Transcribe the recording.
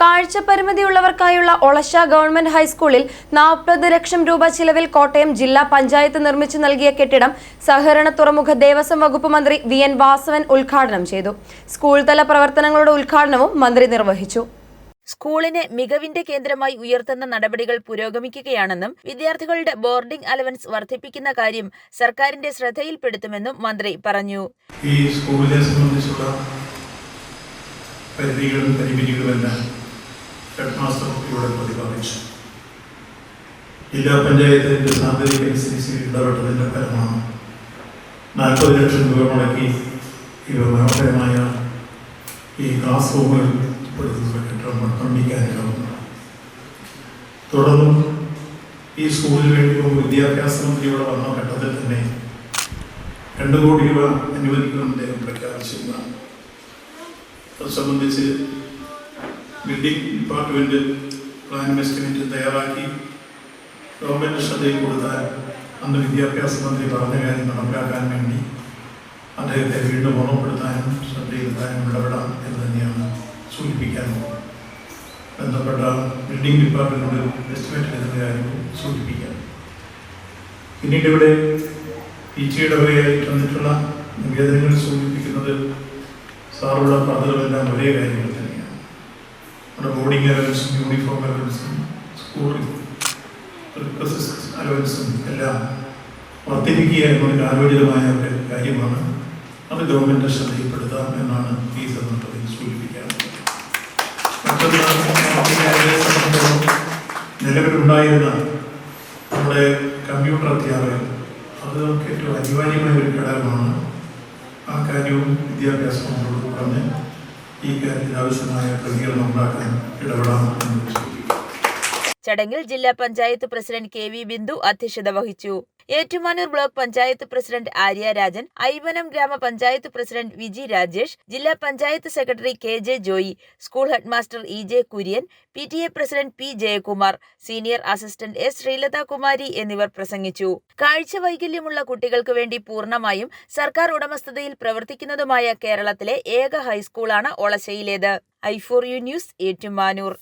കാഴ്ചപരിമിതിയുള്ളവർക്കായുള്ള Olassa government ഹൈസ്കൂളിൽ നാൽപ്പത് ലക്ഷം രൂപ ചിലവിൽ കോട്ടയം ജില്ലാ പഞ്ചായത്ത് നിർമ്മിച്ചു നൽകിയ കെട്ടിടം സഹകരണ തുറമുഖ ദേവസ്വം വകുപ്പ് മന്ത്രി വി എൻ വാസവൻ ഉദ്ഘാടനം ചെയ്തു. സ്കൂൾ തല പ്രവർത്തനങ്ങളുടെ ഉദ്ഘാടനവും മന്ത്രി നിർവഹിച്ചു. സ്കൂളിനെ മികവിന്റെ കേന്ദ്രമായി ഉയർത്തുന്ന നടപടികൾ പുരോഗമിക്കുകയാണെന്നും വിദ്യാർത്ഥികളുടെ ബോർഡിംഗ് അലവൻസ് വർദ്ധിപ്പിക്കുന്ന കാര്യം സർക്കാരിന്റെ ശ്രദ്ധയിൽപ്പെടുത്തുമെന്നും മന്ത്രി പറഞ്ഞു. ഈ സ്കൂളിനെ സംബന്ധിച്ചുള്ള പരിധികളും പരിമിതികളുമെല്ലാം ഹെഡ് മാസ്റ്റർ ഇവിടെ പ്രതിപാദിച്ചു ജില്ലാ പഞ്ചായത്തിന്റെ സാമ്പത്തിക അനുസരിച്ച് ഇടപെട്ടതിന്റെ ഫലമാണ് നാൽപ്പത് ലക്ഷം രൂപ മുടക്കി ഇവ മനോഹരമായ ഈ ക്ലാസ് റൂമുകൾ ഉൾപ്പെടുത്തുന്ന കെട്ടിടം നിർമ്മിക്കാനിടവന്നത് തുടർന്നും ഈ സ്കൂളിന് വേണ്ടി വിദ്യാഭ്യാസ മന്ത്രി ഇവിടെ വന്ന ഘട്ടത്തിൽ തന്നെ രണ്ട് കോടി രൂപ അനുവദിക്കുമെന്ന് അദ്ദേഹം പ്രഖ്യാപിച്ചിരുന്നതാണ് അത് സംബന്ധിച്ച് ബിൽഡിംഗ് ഡിപ്പാർട്ട്മെന്റ് പ്ലാൻ എസ്റ്റിമേറ്റ് തയ്യാറാക്കി. ഗവൺമെന്റ് ശ്രദ്ധയിൽ കൊടുത്താൽ അന്ന് വിദ്യാഭ്യാസ മന്ത്രി പറഞ്ഞ കാര്യം നടപ്പിലാക്കാൻ വേണ്ടി അദ്ദേഹത്തെ വീണ്ടും ഓർമ്മപ്പെടുത്താനും ശ്രദ്ധയിലെത്താനും ഇടപെടാം എന്ന് തന്നെയാണ് സൂചിപ്പിക്കാൻ ബന്ധപ്പെട്ട ബിൽഡിംഗ് ഡിപ്പാർട്ട്മെന്റിനോട് എസ്റ്റിമേറ്റ് എടുക്കുന്ന കാര്യവും സൂചിപ്പിക്കാം. പിന്നീട് ഇവിടെ പി ജിയുടെ വകയായിട്ട് വന്നിട്ടുള്ള നിവേദനങ്ങൾ സൂചിപ്പിക്കുന്നത് സാറുള്ള പറഞ്ഞതെല്ലാം ഒരേ കാര്യങ്ങൾ ബോർഡിംഗ് അലവൻസും യൂണിഫോം അലവൻസും സ്കൂൾ അലവൻസും എല്ലാം വർദ്ധിപ്പിക്കുക എന്നൊരു ആലോചിതമായ ഒരു കാര്യമാണ്. അത് ഗവൺമെന്റ് ശ്രദ്ധയിൽപ്പെടുത്താം എന്നാണ് ഈ സന്ദർഭത്തിൽ സൂചിപ്പിക്കാറുള്ളത്. നിലവിലുണ്ടായിരുന്ന നമ്മുടെ കമ്പ്യൂട്ടർ അധ്യാപകർ അതൊക്കെ ഏറ്റവും അനിവാര്യമായ ഒരു ഘടകമാണ്. ആ കാര്യവും വിദ്യാഭ്യാസ മന്ത്രിയോട് പറഞ്ഞ് ഈ കാര്യത്തിൽ ആവശ്യമായ പ്രതികരണം ഉണ്ടാക്കാൻ ഇടപെടാം എന്ന് ചടങ്ങിൽ ജില്ലാ panchayat president K V Bindu അധ്യക്ഷത വഹിച്ചു. ഏറ്റുമാനൂർ ബ്ലോക്ക് പഞ്ചായത്ത് പ്രസിഡന്റ് ആര്യ രാജൻ ഐവനം ഗ്രാമപഞ്ചായത്ത് പ്രസിഡന്റ് വിജി രാജേഷ് ജില്ലാ panchayat secretary K J Joy school headmaster E J Kurian P T A president P Jayakumar senior assistant S Sreelatha Kumari എന്നിവർ പ്രസംഗിച്ചു. കാഴ്ച വൈകല്യമുള്ള കുട്ടികൾക്ക് വേണ്ടി പൂർണമായും സർക്കാർ ഉടമസ്ഥതയിൽ പ്രവർത്തിക്കുന്നതുമായ കേരളത്തിലെ ഏക ഹൈസ്കൂളാണ് ഒളശയിലേത്. I four U news Ettumanoor.